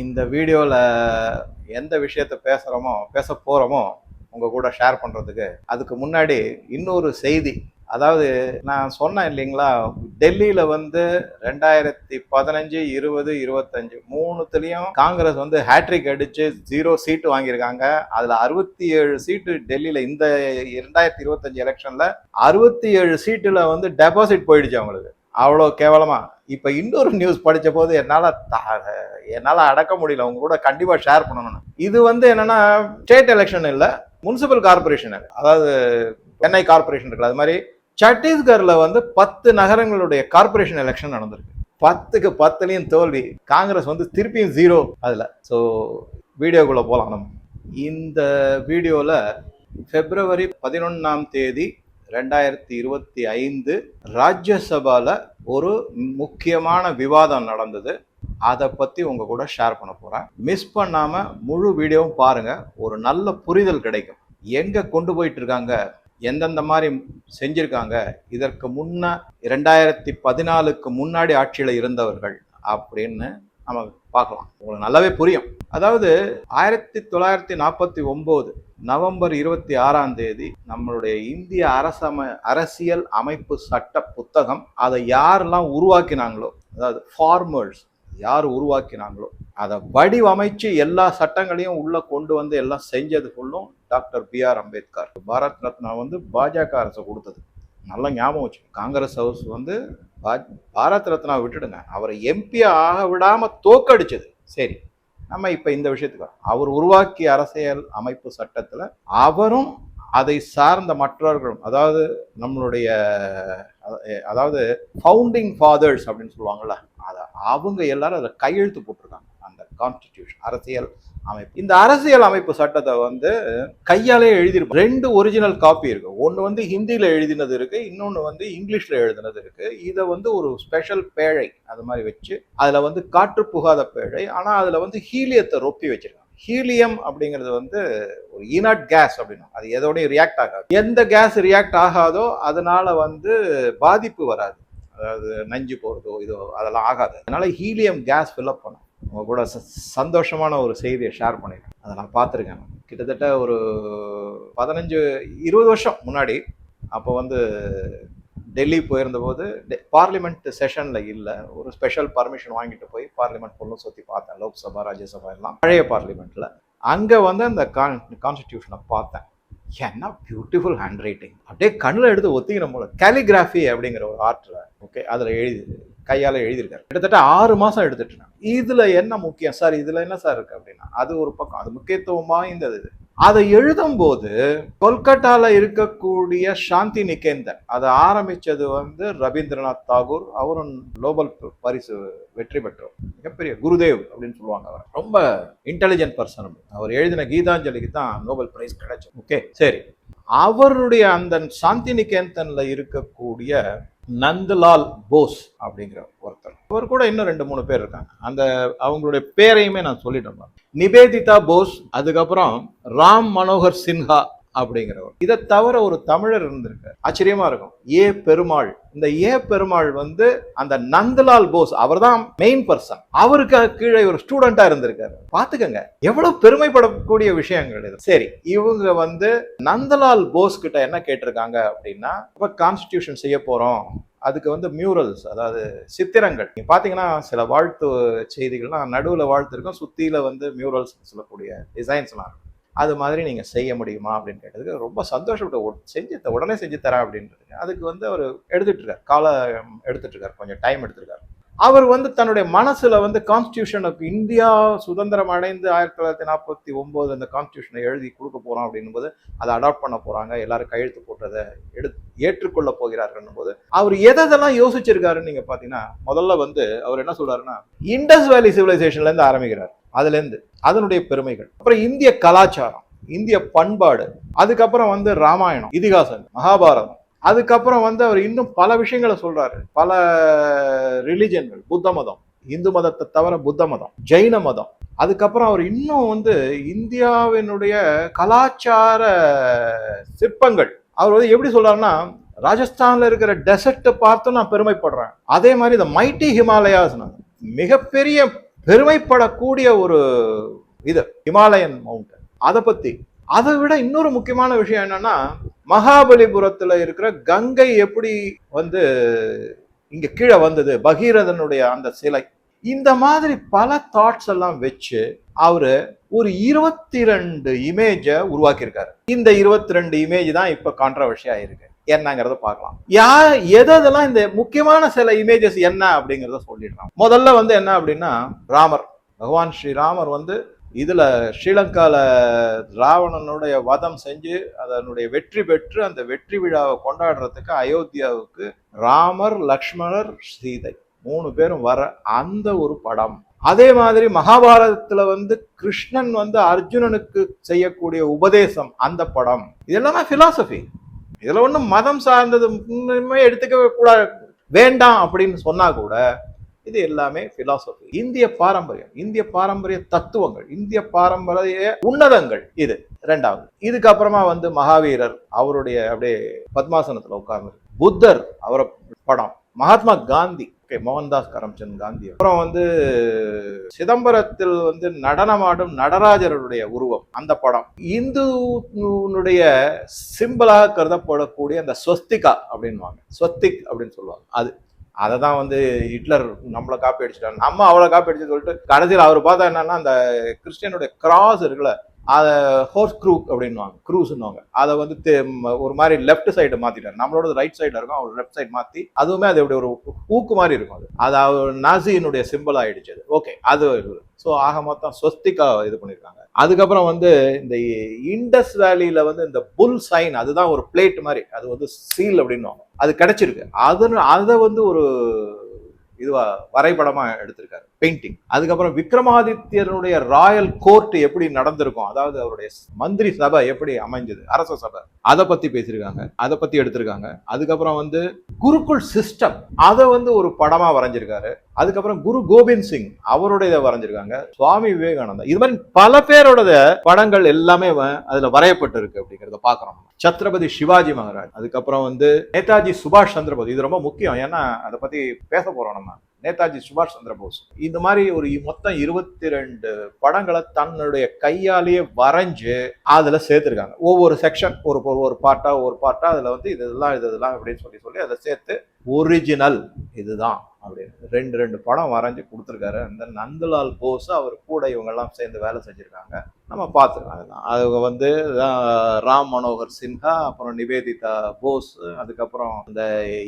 இந்த வீடியோவில் எந்த விஷயத்த பேசுகிறோமோ பேச போகிறோமோ உங்கள் கூட ஷேர் பண்ணுறதுக்கு அதுக்கு முன்னாடி இன்னொரு செய்தி. அதாவது நான் சொன்னேன் இல்லைங்களா டெல்லியில் வந்து ரெண்டாயிரத்தி பதினஞ்சு இருபது இருபத்தஞ்சு மூணுத்துலேயும் காங்கிரஸ் வந்து ஹேட்ரிக் அடித்து ஜீரோ சீட்டு வாங்கியிருக்காங்க. அதில் அறுபத்தி ஏழு சீட்டு டெல்லியில் இந்த ரெண்டாயிரத்தி இருபத்தஞ்சு எலெக்ஷனில் அறுபத்தி ஏழு சீட்டில் வந்து டெபாசிட் போயிடுச்சு அவங்களுக்கு. அவ்வளோ கேவலமாக இப்போ இன்னொரு நியூஸ் படித்த போது என்னால் என்னால் அடக்க முடியல. உங்க கூட கண்டிப்பாக ஷேர் பண்ணணும் இது வந்து என்னன்னா ஸ்டேட் எலெக்ஷன் இல்லை முனிசிபல் கார்பரேஷன் அதாவது சென்னை கார்பரேஷன் இருக்குல்ல அது மாதிரி சத்தீஸ்கரில் வந்து பத்து நகரங்களுடைய கார்பரேஷன் எலெக்ஷன் நடந்திருக்கு. பத்துக்கு பத்துலேயும் தோல்வி. காங்கிரஸ் வந்து திருப்பியும் ஜீரோ அதில். ஸோ வீடியோக்குள்ளே போகலாம் நம்ம. இந்த வீடியோவில் பிப்ரவரி பதினொன்றாம் தேதி ரெண்டாயிரத்தி இருபத்தி ஐந்து ராஜ்யசபாவில் ஒரு முக்கியமான விவாதம் நடந்தது. அதை பற்றி உங்கள் கூட ஷேர் பண்ண போகிறேன் மிஸ் பண்ணாமல் முழு வீடியோவும் பாருங்கள் ஒரு நல்ல புரிதல் கிடைக்கும். எங்கே கொண்டு போயிட்டுருக்காங்க? எந்தெந்த மாதிரி செஞ்சுருக்காங்க? இதற்கு முன்ன ரெண்டாயிரத்தி பதினாலுக்கு முன்னாடி ஆட்சியில் இருந்தவர்கள் அப்படின்னு நம்ம பார்க்கலாம். உங்களுக்கு நல்லாவே புரியும். அதாவது ஆயிரத்தி தொள்ளாயிரத்தி நாற்பத்தி ஒம்பது நவம்பர் இருபத்தி ஆறாம் தேதி நம்மளுடைய இந்திய அரசம அரசியல் அமைப்பு சட்ட புத்தகம் அதை யாரெல்லாம் உருவாக்கினாங்களோ அதாவது ஃபார்மர்ஸ் யார் உருவாக்கினாங்களோ அதை வடிவமைச்சு எல்லா சட்டங்களையும் உள்ளே கொண்டு வந்து எல்லாம் செஞ்சது ஃபுல்லும் doctor B R Ambedkar. Bharat Ratna வந்து பாஜக அரசு கொடுத்தது. நல்ல ஞாபகம் வச்சு காங்கிரஸ் ஹவுஸ் வந்து பாரத் ரத்னா விட்டுடுங்க. அவரை எம்பி ஆக விடாமல் தோக்கடிச்சது சரி நம்ம இப்போ இந்த விஷயத்துக்கு அவர் உருவாக்கிய அரசியல் அமைப்பு சட்டத்தில் அவரும் அதை சார்ந்த மற்றவர்களும் அதாவது நம்மளுடைய அதாவது ஃபவுண்டிங் ஃபாதர்ஸ் அப்படின்னு சொல்லுவாங்கல்ல அதை அவங்க எல்லாரும் அதை கையெழுத்து போட்டிருக்காங்க. அந்த கான்ஸ்டிடியூஷன் அரசியல் அமைப்பு. இந்த அரசியல் அமைப்பு சட்டத்தை வந்து கையாலே எழுதியிருப்போம் ரெண்டு ஒரிஜினல் காப்பி இருக்கு. ஒன்று வந்து ஹிந்தியில் எழுதினது இருக்கு இன்னொன்று வந்து இங்கிலீஷில் எழுதினது இருக்கு. இதை வந்து ஒரு ஸ்பெஷல் பேழை அது மாதிரி வச்சு அதில் வந்து காற்று புகாத பேழை ஆனால் அதில் வந்து ஹீலியத்தை ரொப்பி வச்சிருக்காங்க. ஹீலியம் அப்படிங்கிறது வந்து ஒரு ஈனாட் கேஸ் அப்படின்னா அது எதோடையும் ரியாக்ட் ஆகாது. எந்த கேஸ் ரியாக்ட் ஆகாதோ அதனால வந்து பாதிப்பு வராது. அதாவது நஞ்சு போகிறதோ இதோ அதெல்லாம் ஆகாது. அதனால ஹீலியம் கேஸ் ஃபில்அப் பண்ணும் உங்கள் கூட சந்தோஷமான ஒரு செய்தியை ஷேர் பண்ணியிருக்கேன் அதை நான் பார்த்துருக்கேன். கிட்டத்தட்ட ஒரு பதினஞ்சு இருபது வருஷம் முன்னாடி அப்போ வந்து டெல்லி போயிருந்தபோது பார்லிமெண்ட் செஷனில் இல்லை ஒரு ஸ்பெஷல் பர்மிஷன் வாங்கிட்டு போய் பார்லிமெண்ட் ஃபுல்லும் சுற்றி பார்த்தேன். லோக்சபா ராஜ்யசபா எல்லாம். பழைய பார்லிமெண்ட்டில் அங்கே வந்து அந்த கான் கான்ஸ்டியூஷனை பார்த்தேன். என்ன பியூட்டிஃபுல் ஹேண்ட் ரைட்டிங் அப்படியே கண்ணில் எடுத்து ஒத்திக்கிற போல. கேலிகிராஃபி அப்படிங்கிற ஒரு ஆர்ட்டில் ஓகே அதில் எழுதி கையால் எழுதியிருக்காரு. கிட்டத்தட்ட ஆறு மாதம் எடுத்துட்டு இதில் என்ன முக்கியம்? சார் இதில் என்ன சார் இருக்கு அப்படின்னா அது ஒரு பக்கம் அது முக்கியத்துவமாக இந்த இது. அதை எழுதும்போது கொல்கட்டாவில் இருக்கக்கூடிய சாந்தி நிகேந்தன் அதை ஆரம்பித்தது வந்து ரவீந்திரநாத் தாகூர். அவரும் நோபல் பரிசு வெற்றி பெற்றவர் மிகப்பெரிய குருதேவ் அப்படின்னு சொல்லுவாங்க அவர். ரொம்ப இன்டெலிஜென்ட் பர்சன் அவர் எழுதின கீதாஞ்சலிக்கு தான் நோபல் பிரைஸ் கிடைச்சது. ஓகே சரி. அவருடைய அந்த சாந்தி நிகேந்தன்ல இருக்கக்கூடிய நந்தலால் போஸ் அப்படிங்கிற ஒருத்தர். அவர் கூட இன்னும் ரெண்டு மூணு பேர் இருக்காங்க. அந்த அவங்களுடைய பேரையுமே நான் சொல்லிட்டேன். நிவேதிதா போஸ் அதுக்கப்புறம் ராம் மனோகர் சின்ஹா அப்படிங்கிறவர். இதை தவிர ஒரு தமிழர் இருந்திருக்கார். ஆச்சரியமா இருக்கும். ஏ பெருமாள். இந்த ஏ பெருமாள் வந்து அந்த நந்தலால் போஸ் அவர் தான் மெயின் பர்சன் அவருக்கு கீழே ஒரு ஸ்டூடெண்டா இருந்திருக்காரு. பாத்துக்கங்க எவ்வளவு பெருமைப்படக்கூடிய விஷயங்கள் இது. சரி இவங்க வந்து நந்தலால் போஸ் கிட்ட என்ன கேட்டிருக்காங்க அப்படின்னா இப்ப கான்ஸ்டிடியூஷன் செய்ய போறோம். அதுக்கு வந்து மியூரல்ஸ் அதாவது சித்திரங்கள். நீங்க பாத்தீங்கன்னா சில வாழ்த்து செய்திகள்லாம் நடுவில் வாழ்த்து இருக்கும் சுத்தியில வந்து மியூரல்ஸ் சொல்லக்கூடிய டிசைன்ஸ்லாம் இருக்கும். அது மாதிரி நீங்கள் செய்ய முடியுமா அப்படின்னு கேட்டதுக்கு ரொம்ப சந்தோஷப்பட்டு செஞ்சு உடனே செஞ்சு தரேன் அப்படின்றது. அதுக்கு வந்து அவர் எடுத்துட்டுருக்கார். காலம் இருக்கார் கொஞ்சம் டைம் எடுத்துருக்கார். அவர் வந்து தன்னுடைய மனசில் வந்து கான்ஸ்டியூஷனுக்கு இந்தியா சுதந்திரம் அடைந்து ஆயிரத்தி தொள்ளாயிரத்தி நாற்பத்தி ஒம்போது அந்த கான்ஸ்டியூஷனை எழுதி கொடுக்க போகிறோம் அப்படின்னும் போது அதை அடாப்ட் பண்ண போகிறாங்க எல்லாரும் கையெழுத்து போட்டதை எடு ஏற்றுக்கொள்ள போகிறார்கள் போது அவர் எதெல்லாம் யோசிச்சிருக்காருன்னு நீங்கள் பார்த்தீங்கன்னா முதல்ல வந்து அவர் என்ன சொல்கிறாருன்னா இண்டஸ் வேலி சிவிலைசேஷன்லேருந்து ஆரம்பிக்கிறார். அதுலேருந்து அதனுடைய பெருமைகள். அப்புறம் இந்திய கலாச்சாரம் இந்திய பண்பாடு அதுக்கப்புறம் வந்து ராமாயணம் இதிகாசம் மகாபாரதம். அதுக்கப்புறம் வந்து அவர் இன்னும் பல விஷயங்களை சொல்றாரு. பல ரிலிஜன்கள் புத்த மதம் இந்து மதத்தை தவிர புத்த மதம் ஜெயின மதம். அதுக்கப்புறம் அவர் இன்னும் வந்து இந்தியாவினுடைய கலாச்சார சிற்பங்கள். அவர் வந்து எப்படி சொல்றாருன்னா ராஜஸ்தான்ல இருக்கிற டெசர்ட்டை பார்த்து நான் பெருமைப்படுறேன். அதே மாதிரி இந்த மைட்டி ஹிமாலயாஸ் மிகப்பெரிய பெருமைப்படக்கூடிய ஒரு இது ஹிமாலயன் மவுண்டன் அதை பத்தி அதை விட இன்னொரு முக்கியமான விஷயம் என்னன்னா மகாபலிபுரத்துல இருக்கிற கங்கை எப்படி வந்து இங்க கீழே வந்தது பகீரதனுடைய அந்த சிலை. இந்த மாதிரி பல தாட்ஸ் எல்லாம் வச்சு அவரு ஒரு இருபத்தி ரெண்டு இமேஜை உருவாக்கியிருக்காரு. இந்த இருபத்தி ரெண்டு இமேஜ் தான் இப்ப கான்ட்ரவர்ஷியா இருக்கு என்னங்கிறத பார்க்கலாம். யார் எதெல்லாம் இந்த முக்கியமான சில இமேஜஸ் என்ன அப்படிங்கிறத சொல்லிடுறான் முதல்ல வந்து என்ன அப்படின்னா ராமர். பகவான் ஸ்ரீராமர் வந்து இதுல ஸ்ரீலங்கால ராவணனுடைய வதம் செஞ்சு அதனுடைய வெற்றி பெற்று அந்த வெற்றி விழாவை கொண்டாடுறதுக்கு அயோத்தியாவுக்கு ராமர் லக்ஷ்மணர் சீதை மூணு பேரும் வர அந்த ஒரு படம். அதே மாதிரி மகாபாரதத்துல வந்து கிருஷ்ணன் வந்து அர்ஜுனனுக்கு செய்யக்கூடிய உபதேசம் அந்த படம். இதெல்லாம் பிலாசபி இதுல ஒன்றும் மதம் சார்ந்தது முன்னுமே எடுத்துக்க கூடாது. வேண்டாம் அப்படின்னு சொன்னா கூட இது எல்லாமே பிலாசபி இந்திய பாரம்பரியம் இந்திய பாரம்பரிய தத்துவங்கள் இந்திய பாரம்பரிய உன்னதங்கள் இது ரெண்டாவது. இதுக்கப்புறமா வந்து மகாவீரர் அவருடைய அப்படியே பத்மாசனத்துல உட்கார்ந்து புத்தர் அவரை படம் மகாத்மா காந்தி ஓகே மோகன்தாஸ் கரம்சந்த் காந்தி. அப்புறம் வந்து சிதம்பரத்தில் வந்து நடனமாடும் நடராஜருடைய உருவம் அந்த படம். இந்துனுடைய சிம்பிளாக கருதப்படக்கூடிய அந்த ஸ்வஸ்திகா அப்படின்வாங்க ஸ்வஸ்திக் அப்படின்னு சொல்லுவாங்க. அது அதை தான் வந்து ஹிட்லர் நம்மளை காப்பி அடிச்சிட்டாங்க நம்ம அவளை காப்பி அடிச்சு சொல்லிட்டு கடைசியில் அவர் பார்த்தா என்னன்னா அந்த கிறிஸ்டியனுடைய கிராஸ் இருக்குல்ல அதை ஹோர்ஸ் க்ரூ அப்படின்வாங்க க்ரூஸ்ன்னுவாங்க அதை வந்து ஒரு மாதிரி லெஃப்ட் சைடு மாத்திட்டாரு. நம்மளோட ரைட் சைடு இருக்கும் அவர் லெஃப்ட் சைடு மாத்தி அதுவுமே அது எப்படி ஒரு ஊக்கு மாதிரி இருக்கும் அது. அது அவர் நாசியினுடைய சிம்பிள் ஆயிடுச்சு அது. ஓகே அது ஸோ ஆக மொத்தம் ஸ்வஸ்திகா இது பண்ணியிருக்காங்க அதுக்கப்புறம் வந்து இந்த இண்டஸ் வேலியில வந்து இந்த புல் சைன் அதுதான் ஒரு பிளேட் மாதிரி அது வந்து சீல் அப்படின்னுவாங்க. அது கிடைச்சிருக்கு. அது அதை வந்து ஒரு இதுவா வரைபடமா எடுத்திருக்காரு. பெயிண்டிங் அதுக்கப்புறம் விக்ரமாதித்யனுடைய ராயல் கோர்ட் எப்படி நடந்திருக்கும்? அதாவது அவருடைய மந்திரி சபை எப்படி அமைஞ்சது? அரச சபை. அதை பத்தி பேசியிருக்காங்க. அதை பத்தி எடுத்திருக்காங்க. அதுக்கப்புறம் வந்து குருக்குள் சிஸ்டம். அதை வந்து ஒரு படமா வரைஞ்சிருக்காரு. அதுக்கப்புறம் குரு கோபிந்த் சிங் அவருடைய வரைஞ்சிருக்காங்க. சுவாமி விவேகானந்தா. இது மாதிரி பல பேரோட படங்கள் எல்லாமே அதுல வரையப்பட்டு இருக்கு அப்படிங்கறத பாக்குறோம் சத்ரபதி சிவாஜி மகாராஜ். அதுக்கப்புறம் வந்து நேதாஜி சுபாஷ் சந்திரபோஸ். இது ரொம்ப முக்கியம். ஏன்னா அதை பத்தி பேச போறோம் நம்ம. நேதாஜி சுபாஷ் சந்திர போஸ். இந்த மாதிரி ஒரு மொத்தம் இருபத்தி ரெண்டு படங்களை தன்னுடைய கையாலேயே வரைஞ்சு அதில் சேர்த்துருக்காங்க. ஒவ்வொரு செக்ஷன் ஒரு ஒரு- பார்ட்டாக ஒரு பார்ட்டாக அதில் வந்து இதெல்லாம் இதெல்லாம் அப்படின்னு சொல்லி சொல்லி அதை சேர்த்து ஒரிஜினல் இதுதான் அப்படின்னு. ரெண்டு ரெண்டு படம் வரைஞ்சு கொடுத்துருக்காரு. அந்த நந்தலால் போஸ் அவர் கூட இவங்கெல்லாம் சேர்ந்து வேலை செஞ்சிருக்காங்க. நம்ம பார்த்துருக்கோம் அதுதான். அவங்க வந்து ராம் மனோகர் சின்ஹா அப்புறம் நிவேதிதா போஸ் அதுக்கப்புறம் இந்த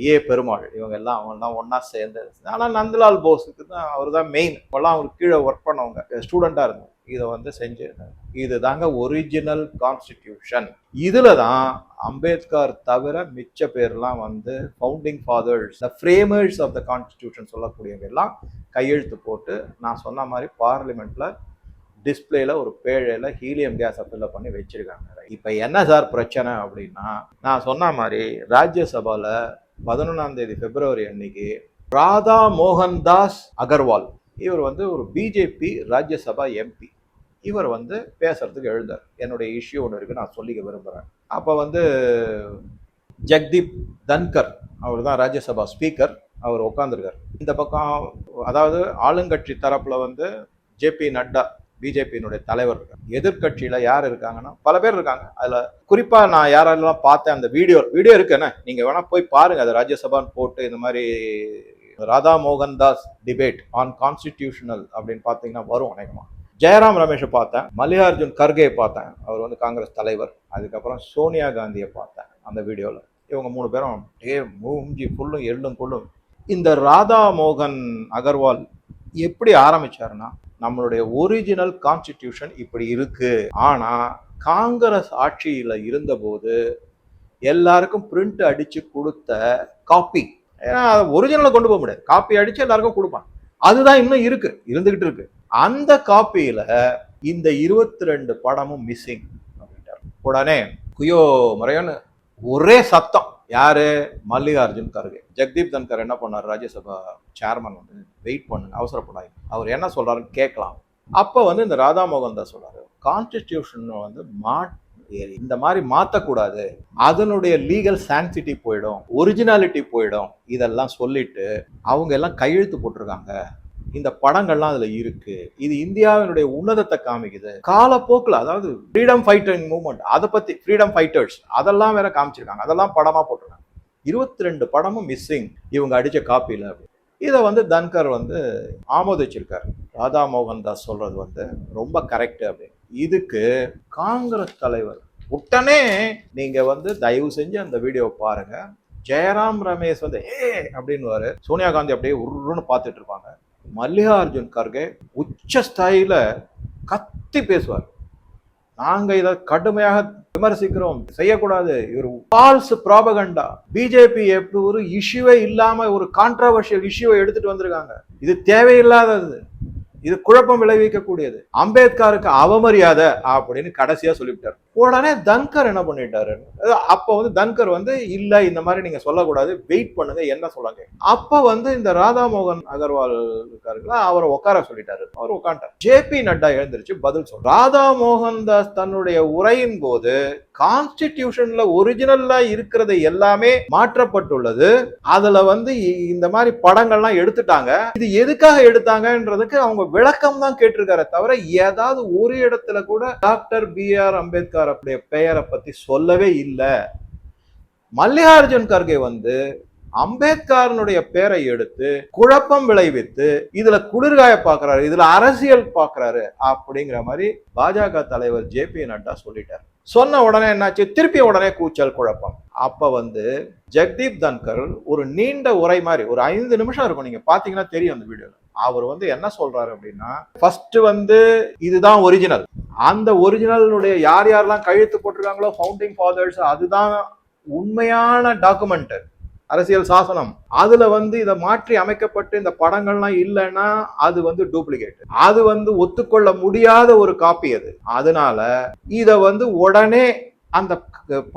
ஏ பெருமாள் இவங்க எல்லாம் அவங்கெல்லாம் ஒன்றா சேர்ந்து. ஆனால் நந்தலால் போஸுக்கு தான் அவர் தான் மெயின் இப்போல்லாம் அவர் கீழே ஒர்க் பண்ணவங்க. ஸ்டூடெண்ட்டாக இருந்தாங்க இதை வந்து செஞ்சு இது தாங்க ஒரிஜினல் கான்ஸ்டிடியூஷன் இதில் தான் அம்பேத்கர் தவிர மிச்ச பேர்லாம் வந்து founding fathers the framers of the constitution சொல்லக்கூடியவங்க எல்லாம் கையெழுத்து போட்டு நான் சொன்ன மாதிரி பார்லிமெண்ட்டில் டிஸ்பிளேல ஒரு பேழையில் ஹீலியம் கேஸ் ஃபில்லப் பண்ணி வச்சிருக்காங்க. இப்போ என்ன சார் பிரச்சனை அப்படின்னா நான் சொன்ன மாதிரி ராஜ்யசபாவில் பதினொன்றாம் தேதி பிப்ரவரி அன்னைக்கு ராதா மோகன்தாஸ் அகர்வால் இவர் வந்து ஒரு பிஜேபி ராஜ்யசபா எம்பி இவர் வந்து பேசுறதுக்கு எழுந்தார். என்னுடைய இஷ்யூ ஒன்று இருக்குது நான் சொல்லிக்க விரும்புகிறேன் அப்போ வந்து ஜெக்தீப் தன்கர் அவர் தான் ராஜ்யசபா ஸ்பீக்கர் அவர் உட்காந்துருக்கார் இந்த பக்கம் அதாவது ஆளுங்கட்சி தரப்பில் வந்து ஜேபி நட்டா பிஜேபியினுடைய தலைவர் இருக்காங்க எதிர்கட்சியில் யார் இருக்காங்கன்னா பல பேர் இருக்காங்க. அதில் குறிப்பாக நான் யாரெல்லாம் பார்த்தேன் அந்த வீடியோ வீடியோ இருக்குன்னு நீங்கள் வேணால் போய் பாருங்கள் அது ராஜ்யசபான்னு போட்டு இந்த மாதிரி ராதா மோகன் தாஸ் டிபேட் ஆன் கான்ஸ்டிடியூஷனல் அப்படின்னு பார்த்தீங்கன்னா வரும் அநேகமாக ஜெயராம் ரமேஷை பார்த்தேன். மல்லிகார்ஜுன் கர்கே பார்த்தேன். அவர் வந்து காங்கிரஸ் தலைவர். அதுக்கப்புறம் சோனியா காந்தியை பார்த்தேன் அந்த வீடியோவில் இவங்க மூணு பேரும் டே மூஞ்சி ஃபுல்லும் எள்ளும் கொள்ளும். இந்த ராதா மோகன் அகர்வால் எப்படி ஆரம்பிச்சாருன்னா நம்மளுடைய ஒரிஜினல் கான்ஸ்டிடியூஷன் இப்படி இருக்கு. ஆனா காங்கிரஸ் ஆட்சியில இருந்தபோது எல்லாருக்கும் பிரிண்ட் அடிச்சு கொடுத்த காப்பி ஏன்னா ஒரிஜினலை கொண்டு போக முடியாது. காப்பி அடிச்சு எல்லாருக்கும் கொடுப்பாங்க அதுதான் இன்னும் இருக்கு. இருந்துகிட்டு இருக்கு. அந்த காப்பியில இந்த இருபத்தி ரெண்டு படமும் மிஸ்ஸிங் அப்படின்ட்டார். உடனே குயோ முறையோன்னு ஒரே சத்தம். யாரு? மல்லிகார்ஜுன் கருகே. ஜெக்தீப் தன்கர் என்ன பண்ணார்? ராஜ்யசபா சேர்மன் வந்து வெயிட் பண்ணுங்க அவசரப்படாது அவர் என்ன சொல்றாருன்னு கேட்கலாம். அப்போ வந்து இந்த ராதா மோகன் தான் சொல்றாரு. கான்ஸ்டிடியூஷன் வந்து மாட் இந்த மாதிரி மாற்றக்கூடாது அதனுடைய லீகல் சான்சிட்டி போயிடும் ஒரிஜினாலிட்டி போயிடும். இதெல்லாம் சொல்லிட்டு அவங்க எல்லாம் கையெழுத்து போட்டிருக்காங்க. இந்த படங்கள்லாம் அதுல இருக்கு. இது இந்தியாவினுடைய உன்னதத்தை காமிக்குது. காலப்போக்கில் அதாவது ஃப்ரீடம் ஃபைட்டர் மூவ்மெண்ட் அதை பத்தி ஃப்ரீடம் ஃபைட்டர்ஸ் அதெல்லாம் வேற காமிச்சிருக்காங்க. அதெல்லாம் படமா போட்டிருக்காங்க. இருபத்தி ரெண்டு படமும் மிஸ்ஸிங் இவங்க அடிச்ச காப்பியில் இதை வந்து தன்கர் வந்து ஆமோதிச்சிருக்காரு. ராதா மோகன் தாஸ் சொல்றது வந்து ரொம்ப கரெக்ட் அப்படின்னு இதுக்கு காங்கிரஸ் தலைவர். உடனே நீங்க வந்து தயவு செஞ்சு அந்த வீடியோ பாருங்க. ஜெயராம் ரமேஷ் வந்து ஏ அப்படின்னு சோனியா காந்தி அப்படியே உருன்னு பார்த்துட்டு இருப்பாங்க. மல்லிகார்ஜுன் கர்கே உச்ச ஸ்தாயில கத்தி பேசுவார். நாங்க இதை கடுமையாக விமர்சிக்கிறோம். செய்யக்கூடாது. இவர் ஃபால்ஸ் ப்ராபகண்டா பிஜேபி எப்படி ஒரு இஷ்யூவே இல்லாம ஒரு கான்ட்ரவர்ஷியல் இஷ்யூவை எடுத்துட்டு வந்திருக்காங்க. இது தேவையில்லாதது. இது குழப்பம் விளைவிக்கக்கூடியது. அம்பேத்கருக்கு அவமரியாதை அப்படின்னு கடைசியா சொல்லிவிட்டார். உடனே தன்கர் என்ன பண்ணிட்டாரு? அப்போ வந்து தன்கர் வந்து இல்லை இந்த மாதிரி நீங்க சொல்லக்கூடாது. வெயிட் பண்ணுங்க. என்ன சொல்லுங்க அப்ப வந்து இந்த ராதா மோகன் அகர்வால் இருக்காருங்களா அவரை உட்கார சொல்லிட்டாரு. அவர் உட்காந்துட்டார் ஜேபி நட்டா எழுந்திருச்சு பதில் சொல். ராதா மோகன் தாஸ் தன்னுடைய உரையின் போது கான்ஸ்டிடியூஷன்ல ஒரிஜினல்ல இருக்கிறது எல்லாமே மாற்றப்பட்டுள்ளது. அதுல வந்து இந்த மாதிரி படங்கள்லாம் எடுத்துட்டாங்க. இது எதுக்காக எடுத்தாங்கன்றதுக்கு அவங்க விளக்கம் தான் கேட்டிருக்காரு தவிர ஏதாவது ஒரு இடத்துல கூட டாக்டர் பி ஆர் அம்பேத்கர் அப்படிய பெயரை பத்தி சொல்லவே இல்லை. மல்லிகார்ஜுன் கர்கே வந்து அம்பேத்கரனுடைய பேரை எடுத்து குழப்பம் விளைவித்து இதுல குளிர்காய பாக்குறாரு இதுல அரசியல் பாக்குறாரு அப்படிங்கிற மாதிரி பாஜக தலைவர் ஜே பி நட்டா சொல்லிட்டார். சொன்ன உடனே என்னாச்சு? திருப்பி உடனே கூச்சல் குழப்பம். அப்போ வந்து ஜெக்தீப் தன்கர் ஒரு நீண்ட உரை மாதிரி ஒரு ஐந்து நிமிஷம் இருக்கும். நீங்க பாத்தீங்கன்னா தெரியும் அந்த வீடியோல. அவர் வந்து என்ன சொல்றாரு அப்படின்னா ஃபர்ஸ்ட் வந்து இதுதான் ஒரிஜினல் அந்த ஒரிஜினலுடைய யார் யாரெல்லாம் கழுத்து போட்டிருக்காங்களோ ஃபவுண்டிங் ஃபாதர்ஸ் அதுதான் உண்மையான டாக்குமெண்ட் அரசியல் சாசனம். அதுல வந்து இதை மாற்றி அமைக்கப்பட்டு இந்த படங்கள்லாம் இல்லைன்னா அது வந்து டூப்ளிகேட் அது வந்து ஒத்துக்கொள்ள முடியாத ஒரு காப்பி அது. அதனால இத வந்து உடனே அந்த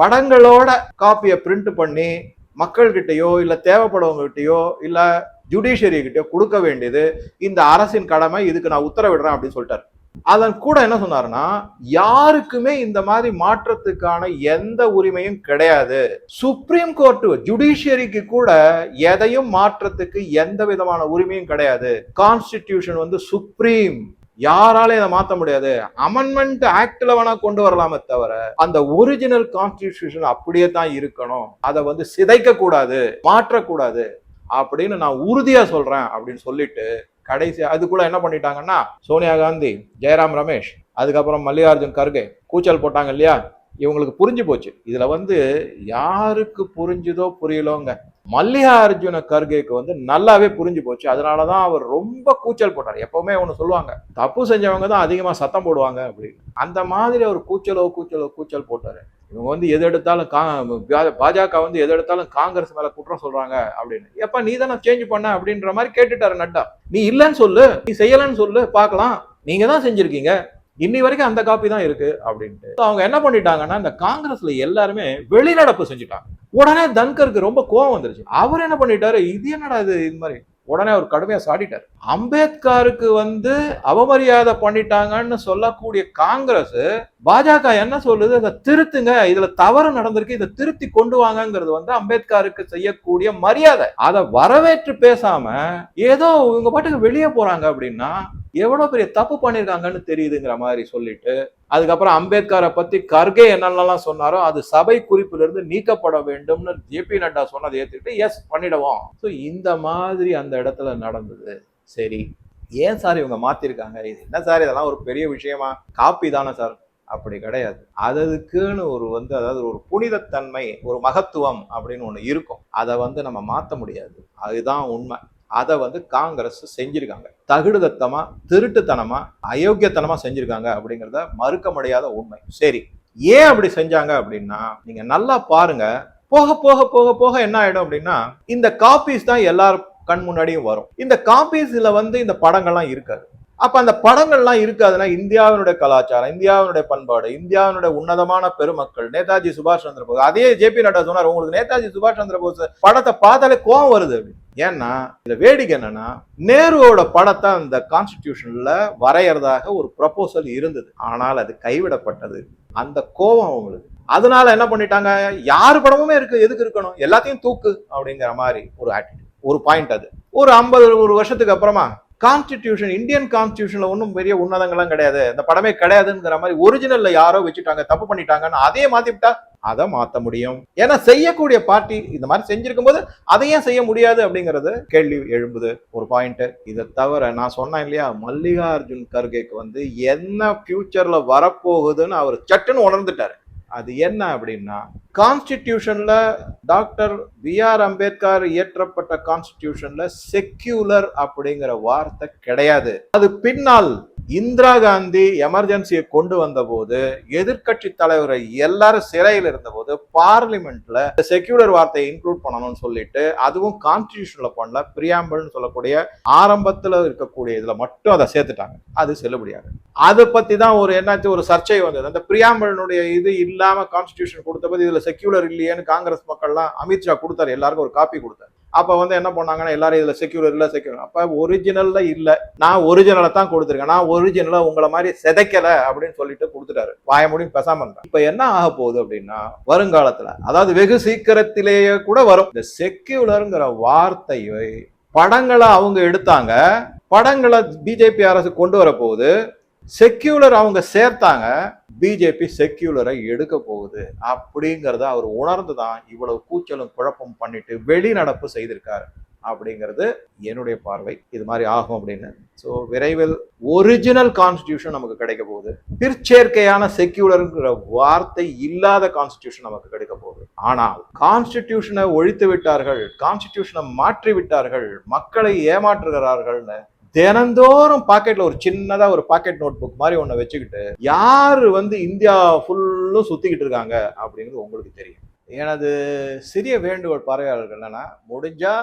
படங்களோட காப்பியை பிரிண்ட் பண்ணி மக்கள்கிட்டயோ இல்ல தேவைப்படுறவங்ககிட்டயோ இல்ல ஜுடிஷியரி கிட்டயோ கொடுக்க வேண்டியது இந்த அரசின் கடமை இதுக்கு நான் உத்தரவிடுறேன் அப்படின்னு சொல்லிட்டாரு. அதன் கூட என்ன சொன்னாருன்னா யாருக்குமே இந்த மாதிரி மாற்றத்துக்கான எந்த உரிமையும் கிடையாது. சுப்ரீம் கோர்ட் ஜுடிஷியரிக்கு கூட எதையும் மாற்றத்துக்கு எந்த விதமான உரிமையும் கிடையாது. கான்ஸ்டிடியூஷன் வந்து சுப்ரீம் யாராலும் இதை மாத்த முடியாது? அமெண்ட்மெண்ட் ஆக்ட்ல வேணா கொண்டு வரலாமே தவிர அந்த ஒரிஜினல் கான்ஸ்டிடியூஷன் அப்படியே தான் இருக்கணும். அதை வந்து சிதைக்க கூடாது மாற்றக்கூடாது அப்படின்னு நான் உறுதியா சொல்றேன் அப்படின்னு சொல்லிட்டு கடைசி அதுக்குள்ள என்ன பண்ணிட்டாங்கன்னா சோனியா காந்தி ஜெயராம் ரமேஷ் அதுக்கப்புறம் மல்லிகார்ஜுன் கர்கே கூச்சல் போட்டாங்க இல்லையா? இவங்களுக்கு புரிஞ்சு போச்சு. இதுல வந்து யாருக்கு புரிஞ்சுதோ புரியலோங்க. மல்லிகார்ஜுன கர்கேக்கு வந்து நல்லாவே புரிஞ்சு போச்சு. அதனாலதான் அவர் ரொம்ப கூச்சல் போட்டார். எப்பவுமே ஒன்று சொல்லுவாங்க தப்பு செஞ்சவங்க தான் அதிகமாக சத்தம் போடுவாங்க அப்படின்னு. அந்த மாதிரி அவர் கூச்சலோ கூச்சலோ கூச்சல் போட்டாரு. இவங்க வந்து எது எடுத்தாலும் கா பா- பாஜக வந்து எது எடுத்தாலும் காங்கிரஸ் மேல குற்றம் சொல்றாங்க அப்படின்னு. எப்ப நீ தானே சேஞ்ச் பண்ண அப்படின்ற மாதிரி கேட்டுட்டாரு நட்டா. நீ இல்லைன்னு சொல்லு நீ செய்யலன்னு சொல்லு பார்க்கலாம். நீங்க தான் செஞ்சிருக்கீங்க. இன்னி வரைக்கும் அந்த காப்பி தான் இருக்கு அப்படின்ட்டு. அவங்க என்ன பண்ணிட்டாங்கன்னா இந்த காங்கிரஸ்ல எல்லாருமே வெளிநடப்பு செஞ்சுட்டாங்க. உடனே தன்கருக்கு ரொம்ப கோவம் வந்துருச்சு. அவர் என்ன பண்ணிட்டாரு? இது என்னடா இது இது மாதிரி உடனே அவர் கடுமையாக சாடிட்டார். அம்பேத்கருக்கு வந்து அவமரியாதை பண்ணிட்டாங்கன்னு சொல்லக்கூடிய காங்கிரஸ் பாஜக என்ன சொல்லுது? அதை திருத்துங்க. இதுல தவறு நடந்திருக்கு. இதை திருத்தி கொண்டு வாங்கங்கிறது வந்து அம்பேத்கருக்கு செய்யக்கூடிய மரியாதை. அதை வரவேற்று பேசாம ஏதோ இவங்க பாட்டுக்கு வெளியே போறாங்க அப்படின்னா எவ்வளோ பெரிய தப்பு பண்ணியிருக்காங்கன்னு தெரியுதுங்கிற மாதிரி சொல்லிட்டு அதுக்கப்புறம் அம்பேத்கரை பத்தி கர்கே என்னென்னலாம் சொன்னாரோ அது சபை குறிப்பிலிருந்து நீக்கப்பட வேண்டும்னு ஜேபி நட்டா சொன்னதை ஏற்றுக்கிட்டு எஸ் பண்ணிடுவோம். ஸோ இந்த மாதிரி அந்த இடத்துல நடந்தது. சரி ஏன் சார் இவங்க மாத்திருக்காங்க? இது என்ன சார்? இதெல்லாம் ஒரு பெரிய விஷயமா? காப்பி தானே சார்? அப்படி கிடையாது. அதுக்குன்னு ஒரு வந்து அதாவது ஒரு புனிதத்தன்மை ஒரு மகத்துவம் அப்படின்னு ஒன்று இருக்கும். அதை வந்து நம்ம மாற்ற முடியாது. அதுதான் உண்மை. அதை வந்து காங்கிரஸ் செஞ்சிருக்காங்க. தகுடுதத்தமா திருட்டுத்தனமா அயோக்கியத்தனமா செஞ்சிருக்காங்க அப்படிங்கிறத மறுக்க முடியாத உண்மை. சரி ஏன் அப்படி செஞ்சாங்க அப்படின்னா நீங்க நல்லா பாருங்க. போக போக போக போக என்ன ஆயிடும் அப்படின்னா இந்த காப்பீஸ் தான் எல்லார் கண் முன்னாடியும் வரும். இந்த காப்பீஸ்ல வந்து இந்த படங்கள்லாம் இருக்காது. அப்ப அந்த படங்கள்லாம் இருக்காதுன்னா இந்தியாவினுடைய கலாச்சாரம் இந்தியாவினுடைய பண்பாடு இந்தியாவினுடைய உன்னதமான பெருமக்கள் நேதாஜி சுபாஷ் சந்திர போஸ். அதே ஜேபி நட்டா சொன்னார் உங்களுக்கு நேதாஜி சுபாஷ் சந்திர போஸ் படத்தை பார்த்தாலே கோவம் வருது அப்படின்னு. ஏன்னா இந்த வேடிக்கை என்னன்னா நேருவோட படத்தை அந்த கான்ஸ்டிடியூஷன்ல வரையறதாக ஒரு ப்ரப்போசல் இருந்தது. ஆனால் அது கைவிடப்பட்டது. அந்த கோபம் அவங்களுக்கு. அதனால என்ன பண்ணிட்டாங்க? யார் படமுமே இருக்கு எதுக்கு இருக்கணும்? எல்லாத்தையும் தூக்கு அப்படிங்கிற மாதிரி ஒரு ஆட்டிடியூட் ஒரு பாயிண்ட் அது. ஒரு ஐம்பது ஒரு வருஷத்துக்கு அப்புறமா கான்ஸ்டிடியூஷன் இந்தியன் கான்ஸ்டியூஷன்ல ஒன்றும் பெரிய உன்னதங்கள்லாம் கிடையாது. இந்த படமே கிடையாதுங்கிற மாதிரி ஒரிஜினல்ல யாரோ வச்சுட்டாங்க தப்பு பண்ணிட்டாங்கன்னு அதே மாத்திவிட்டா அதை மாற்ற முடியும். ஏன்னா செய்யக்கூடிய பார்ட்டி இந்த மாதிரி செஞ்சிருக்கும் போது அதை ஏன் செய்ய முடியாது அப்படிங்கிறது கேள்வி எழும்புது. ஒரு பாயிண்ட் இதை தவிர நான் சொன்னேன் இல்லையா மல்லிகார்ஜுன் கர்கேக்கு வந்து என்ன ஃபியூச்சர்ல வரப்போகுதுன்னு அவர் சட்டுன்னு உணர்ந்துட்டாரு. அது என்ன அப்படின்னா கான்ஸ்டிடியூஷன்ல டாக்டர் பி ஆர் அம்பேத்கர் இயற்றப்பட்ட கான்ஸ்டிடியூஷன்ல செக்யூலர் அப்படிங்கிற வார்த்தை கிடையாது. அது பின்னால் இந்திரா காந்தி எமர்ஜென்சியை கொண்டு வந்த போது எதிர்க்கட்சி தலைவரை எல்லாரும் சிறையில் இருந்தபோது பார்லிமெண்ட்ல செக்யூலர் வார்த்தையை இன்க்ளூட் பண்ணணும்னு சொல்லிட்டு அதுவும் கான்ஸ்டியூஷன்ல பண்ணல பிரியாம்பிள்னு சொல்லக்கூடிய ஆரம்பத்துல இருக்கக்கூடிய இதுல மட்டும் அதை சேர்த்துட்டாங்க. அது செல்லுபடியாது அதை பத்தி தான் ஒரு என்னாச்சு ஒரு சர்ச்சை வந்தது. அந்த பிரியாம்பிளுடைய இது இல்லாம கான்ஸ்டியூஷன் கொடுத்த போது இதுல செக்யூலர் இல்லையேன்னு காங்கிரஸ் மக்கள்லாம் அமித்ஷா கொடுத்தாரு எல்லாருக்கும் ஒரு காப்பி கொடுத்தாரு. அப்ப வந்து என்ன பண்ணாங்கன்னா எல்லாரும் இதுல செக்யூர் இல்ல செக்யூர் அப்ப ஒரிஜினல்ல இல்ல. நான் ஒரிஜினலை தான் கொடுத்துருக்கேன். நான் ஒரிஜினலா உங்களை மாதிரி சிதைக்கல அப்படின்னு சொல்லிட்டு கொடுத்துட்டாரு. வாய முடியும் பேசாம இருந்தா இப்ப என்ன ஆக போகுது அப்படின்னா வருங்காலத்துல அதாவது வெகு சீக்கிரத்திலேயே கூட வரும். இந்த செக்யூலருங்கிற வார்த்தையை படங்களை அவங்க எடுத்தாங்க. படங்களை பிஜேபி அரசு கொண்டு வர போகுது. செக்யூலர் அவங்க சேர்த்தாங்க. பிஜேபி செக்யூலரை எடுக்க போகுது. அப்படிங்கிறத அவர் உணர்ந்து தான் இவ்வளவு கூச்சலும் குழப்பம் பண்ணிட்டு வெளிநடப்பு செய்திருக்காரு. அப்படிங்கிறது என்னுடைய பார்வை. இது மாதிரி ஆகும் அப்படின்னு. ஸோ விரைவில் ஒரிஜினல் கான்ஸ்டியூஷன் நமக்கு கிடைக்க போகுது. பிற்சேர்க்கையான செக்யூலருங்கிற வார்த்தை இல்லாத கான்ஸ்டியூஷன் நமக்கு கிடைக்க போகுது. ஆனால் கான்ஸ்டிடியூஷனை ஒழித்து விட்டார்கள் கான்ஸ்டிடியூஷனை மாற்றி விட்டார்கள் மக்களை ஏமாற்றுகிறார்கள்னு தினந்தோறும் பாக்கெட்ல ஒரு சின்னதா ஒரு பாக்கெட் நோட் புக் மாதிரி ஒன்று வச்சுக்கிட்டு யார் வந்து இந்தியா ஃபுல்லும் சுத்திக்கிட்டு இருக்காங்க அப்படிங்கிறது உங்களுக்கு தெரியும். எனது சிறிய வேண்டுகோள் பார்வையாளர்கள் என்னன்னா முடிஞ்சா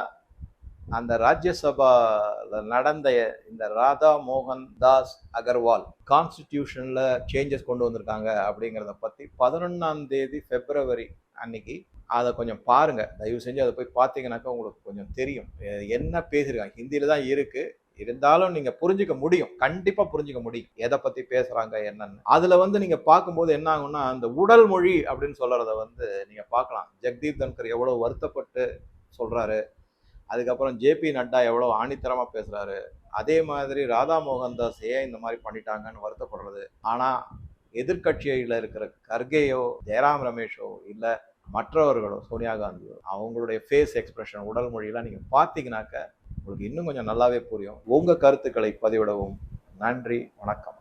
அந்த ராஜ்யசபால நடந்த இந்த ராதா மோகன் தாஸ் அகர்வால் கான்ஸ்டிடியூஷனில் சேஞ்சஸ் கொண்டு வந்திருக்காங்க அப்படிங்கிறத பற்றி பதினொன்றாம் தேதி பிப்ரவரி அன்னைக்கு அதை கொஞ்சம் பாருங்கள் தயவு செஞ்சு அதை போய் பார்த்தீங்கன்னாக்கா உங்களுக்கு கொஞ்சம் தெரியும். என்ன பேசியிருக்காங்க? ஹிந்தியில் தான் இருக்குது இருந்தாலும் நீங்க புரிஞ்சுக்க முடியும். கண்டிப்பா புரிஞ்சுக்க முடியும். எதை பத்தி பேசுறாங்க என்னன்னு. அதுல வந்து நீங்க பார்க்கும்போது என்ன ஆகும்னா அந்த உடல் மொழி அப்படின்னு சொல்றத வந்து நீங்க பார்க்கலாம். ஜெக்தீப் தன்கர் எவ்வளவு வருத்தப்பட்டு சொல்றாரு. அதுக்கப்புறம் ஜேபி நட்டா எவ்வளவு ஆணித்தரமா பேசுறாரு. அதே மாதிரி ராதா மோகன் தாஸ் ஏன் இந்த மாதிரி பண்ணிட்டாங்கன்னு வருத்தப்படுறது. ஆனா எதிர்க்கட்சியில இருக்கிற கர்கேயோ ஜெயராம் ரமேஷோ இல்ல மற்றவர்களோ சோனியா காந்தியோ அவங்களுடைய ஃபேஸ் எக்ஸ்பிரஷன் உடல் மொழியெல்லாம் நீங்க பார்த்தீங்கன்னாக்க உங்களுக்கு இன்னும் கொஞ்சம் நல்லாவே புரியும். உங்கள் கருத்துக்களை பதிவிடவும். நன்றி வணக்கம்.